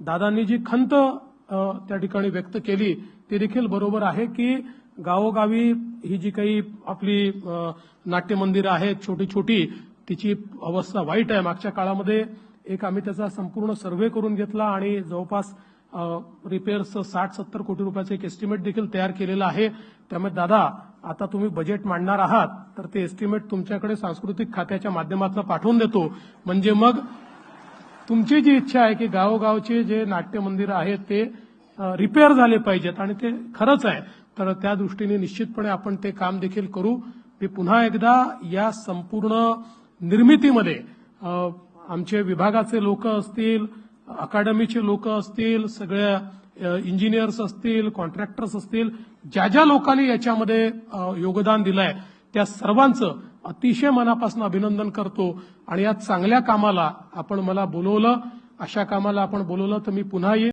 दादांनी जी खंत त्या ठिकाणी व्यक्त केली ती देखील बरोबर आहे की गावोगावी ही जी काही आपली नाट्य नाट्यमंदिरं आहेत छोटी छोटी तिची अवस्था वाईट आहे. मागच्या काळामध्ये एक आम्ही त्याचा संपूर्ण सर्व्हे करून घेतला आणि जवळपास रिपेअर्सचं साठ सत्तर कोटी रुपयाचं एक एस्टिमेट देखील तयार केलेलं आहे. त्यामुळे दादा आता तुम्ही बजेट मांडणार आहात तर ते एस्टिमेट तुमच्याकडे सांस्कृतिक खात्याच्या माध्यमातून पाठवून देतो. म्हणजे मग तुमची जी इच्छा आहे की गावोगावचे जे नाट्य मंदिरं आहेत ते रिपेअर झाले पाहिजेत आणि ते खरंच आहे. तर त्या दृष्टीने निश्चितपणे आपण ते काम देखील करू. मी पुन्हा एकदा या संपूर्ण निर्मितीमध्ये आमचे विभागाचे लोक असतील अकादमीचे लोक असतील सगळ्या इंजिनियर्स असतील कॉन्ट्रॅक्टर्स असतील ज्या ज्या लोकांनी याच्यामध्ये योगदान योगदान दिलंय त्या सर्वांचं अतिशय मनापासून अभिनंदन करतो आणि या चांगल्या कामाला आपण मला बोलवलं. अशा कामाला आपण बोलवलं तर मी पुन्हा येईन.